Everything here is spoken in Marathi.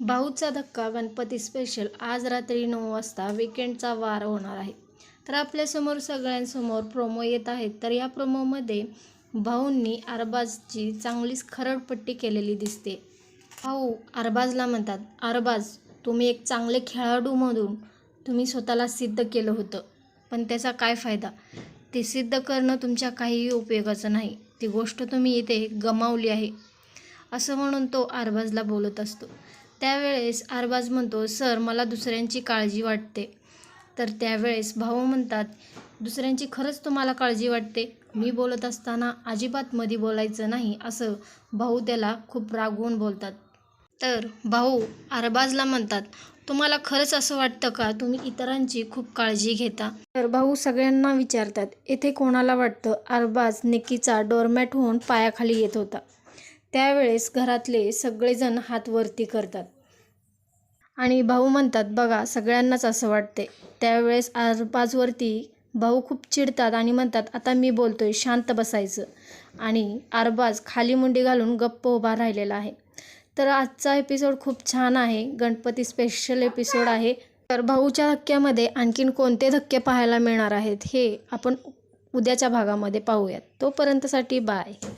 भाऊचा धक्का गणपती स्पेशल आज रात्री नऊ वाजता विकेंडचा वार होणार आहे. तर आपल्यासमोर सगळ्यांसमोर प्रोमो येत आहेत. तर या प्रोमोमध्ये भाऊंनी अरबाजची चांगलीच खरडपट्टी केलेली दिसते. भाऊ अरबाजला म्हणतात अरबाज तुम्ही एक चांगले खेळाडू म्हणून तुम्ही स्वतःला सिद्ध केलं होतं. पण त्याचा काय फायदा? ते सिद्ध करणं तुमच्या काहीही उपयोगाचं नाही. ती गोष्ट तुम्ही इथे गमावली आहे. असं म्हणून तो अरबाजला बोलत असतो. त्यावेळेस अरबाज म्हणतो सर मला दुसऱ्यांची काळजी वाटते. तर त्यावेळेस भाऊ म्हणतात दुसऱ्यांची खरंच तुम्हाला काळजी वाटते? मी बोलत असताना अजिबात मधी बोलायचं नाही असं भाऊ त्याला खूप रागवून बोलतात. तर भाऊ अरबाजला म्हणतात तुम्हाला खरंच असं वाटतं का? तुम्ही इतरांची खूप काळजी घेता. तर भाऊ सगळ्यांना विचारतात येथे कोणाला वाटतं अरबाज निकीचा डोरमॅट होऊन पायाखाली येत होता? त्यावेळेस घरातले सगळेजण हात वरती करतात. आणि भाऊ म्हणतात बघा सगळ्यांनाच असं वाटते त्यावेळेस आरबाजवरती भाऊ खूप चिडतात आणि म्हणतात आता मी बोलतोय शांत बसायचं. आणि आरबाज खाली मुंडी घालून गप्प उभा राहिलेला आहे. तर आजचा एपिसोड खूप छान आहे. गणपती स्पेशल एपिसोड आहे. तर भाऊच्या धक्क्यामध्ये आणखीन कोणते धक्के पाहायला मिळणार आहेत हे आपण उद्याच्या भागामध्ये पाहूयात. तोपर्यंतसाठी बाय